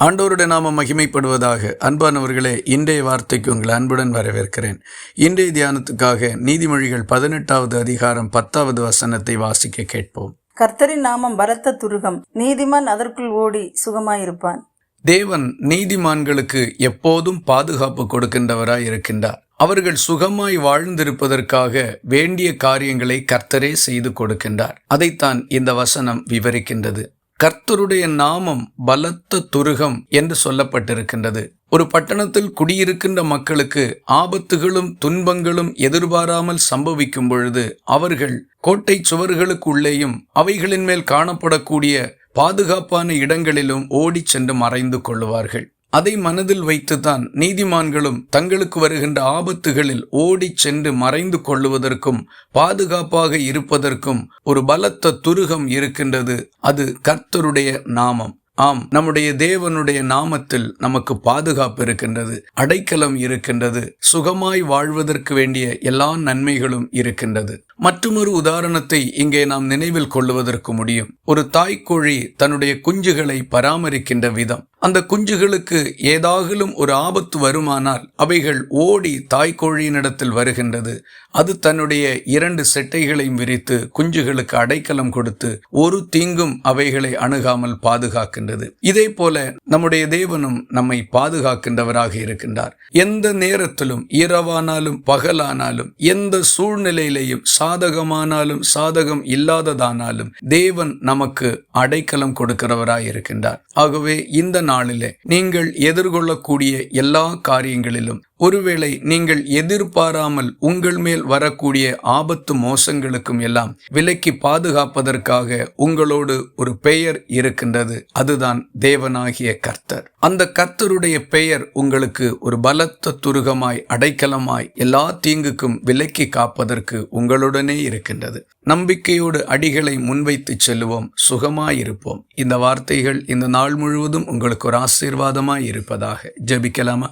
ஆண்டவருடைய நாம மகிமைப்படுவதாக. அன்பானவர்களே இன்றைய வார்த்தைக்கு உங்களை அன்புடன் வரவேற்கிறேன். இன்றைய தியானத்துக்காக நீதிமொழிகள் பதினெட்டாவது அதிகாரம் பத்தாவது வசனத்தை வாசிக்க கேட்போம். கர்த்தரின் நாமம் பலத்த துருகம் நீதிமான் அதற்குள் ஓடி சுகமாயிருப்பான். தேவன் நீதிமான்களுக்கு எப்போதும் பாதுகாப்பு கொடுக்கின்றவராய் இருக்கின்றார். அவர்கள் சுகமாய் வாழ்ந்திருப்பதற்காக வேண்டிய காரியங்களை கர்த்தரே செய்து கொடுக்கின்றார். அதைத்தான் இந்த வசனம் விவரிக்கின்றது. கர்த்தருடைய நாமம் பலத்த துருகம் என்று சொல்லப்பட்டிருக்கின்றது. ஒரு பட்டணத்தில் குடியிருக்கின்ற மக்களுக்கு ஆபத்துகளும் துன்பங்களும் எதிர்பாராமல் சம்பவிக்கும் பொழுது அவர்கள் கோட்டை சுவர்களுக்குள்ளேயும் அவைகளின் மேல் காணப்படக்கூடிய பாதுகாப்பான இடங்களிலும் ஓடிச் சென்று மறைந்து கொள்ளுவார்கள். அதை மனதில் வைத்துதான் நீதிமான்களும் தங்களுக்கு வருகின்ற ஆபத்துகளில் ஓடிச் சென்று மறைந்து கொள்ளுவதற்கும் பாதுகாப்பாக இருப்பதற்கும் ஒரு பலத்த துருகம் இருக்கின்றது. அது கர்த்தருடைய நாமம். ஆம் நம்முடைய தேவனுடைய நாமத்தில் நமக்கு பாதுகாப்பு இருக்கின்றது அடைக்கலம் இருக்கின்றது சுகமாய் வாழ்வதற்கு வேண்டிய எல்லா நன்மைகளும் இருக்கின்றது. மற்றொரு உதாரணத்தை இங்கே நாம் நினைவில் கொள்ளுவதற்கு முடியும். ஒரு தாய்க்கோழி தன்னுடைய குஞ்சுகளை பராமரிக்கின்ற விதம். அந்த குஞ்சுகளுக்கு ஏதாகிலும் ஒரு ஆபத்து வருமானால் அவைகள் ஓடி தாய்க்கோழியினிடத்தில் வருகின்றது. அது தன்னுடைய இரண்டு செட்டைகளையும் விரித்து குஞ்சுகளுக்கு அடைக்கலம் கொடுத்து ஒரு தீங்கும் அவைகளை அணுகாமல் பாதுகாக்கின்றது. இதே போல நம்முடைய தேவனும் நம்மை பாதுகாக்கின்றவராக இருக்கின்றார். எந்த நேரத்திலும் இரவானாலும் பகலானாலும் எந்த சூழ்நிலையிலையும் சாதகமானாலும் சாதகம் இல்லாததானாலும் தேவன் நமக்கு அடைக்கலம் கொடுக்கிறவராய் இருக்கின்றார். ஆகவே இந்த நாளிலே நீங்கள் எதிர்கொள்ளக்கூடிய எல்லா காரியங்களிலும் ஒருவேளை நீங்கள் எதிர்பாராமல் உங்கள் மேல் வரக்கூடிய ஆபத்து மோசங்களுக்கும் எல்லாம் விலக்கி பாதுகாப்பதற்காக உங்களோடு ஒரு பெயர் இருக்கின்றது. அதுதான் தேவனாகிய கர்த்தர். அந்த கர்த்தருடைய பெயர் உங்களுக்கு ஒரு பலத்த துருகமாய் அடைக்கலமாய் எல்லா தீங்குக்கும் விலக்கி காப்பதற்கு உங்களுடனே இருக்கின்றது. நம்பிக்கையோடு அடிகளை முன்வைத்து செல்லுவோம் சுகமாயிருப்போம். இந்த வார்த்தைகள் இந்த நாள் முழுவதும் உங்களுக்கு ஒரு ஆசீர்வாதமாய் இருப்பதாக ஜெபிக்கலாமா?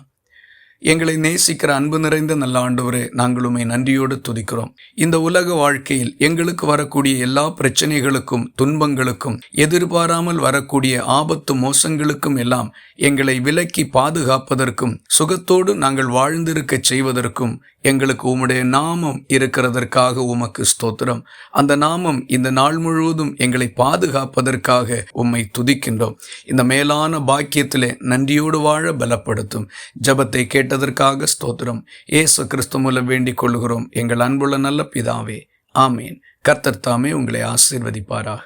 எங்களை நேசிக்கிற அன்பு நிறைந்த நல்ல ஆண்டவரே நாங்கள் உண்மை நன்றியோடு துதிக்கிறோம். இந்த உலக வாழ்க்கையில் எங்களுக்கு வரக்கூடிய எல்லா பிரச்சனைகளுக்கும் துன்பங்களுக்கும் எதிர்பாராமல் வரக்கூடிய ஆபத்து மோசங்களுக்கும் எல்லாம் எங்களை விலக்கி பாதுகாப்பதற்கும் சுகத்தோடு நாங்கள் வாழ்ந்திருக்க செய்வதற்கும் எங்களுக்கு உம்முடைய நாமம் இருக்கிறதற்காக உமக்கு ஸ்தோத்திரம். அந்த நாமம் இந்த நாள் முழுவதும் எங்களை பாதுகாப்பதற்காக உம்மை துதிக்கின்றோம். இந்த மேலான பாக்கியத்திலே நன்றியோடு வாழ பலப்படுத்தும். ஜபத்தை கேட்டதற்காக ஸ்தோத்திரம். ஏசு கிறிஸ்து மூலம் வேண்டிக் கொள்கிறோம் எங்கள் அன்புள்ள நல்ல பிதாவே ஆமேன். கர்த்தர் தாமே உங்களை ஆசீர்வதிப்பாராக.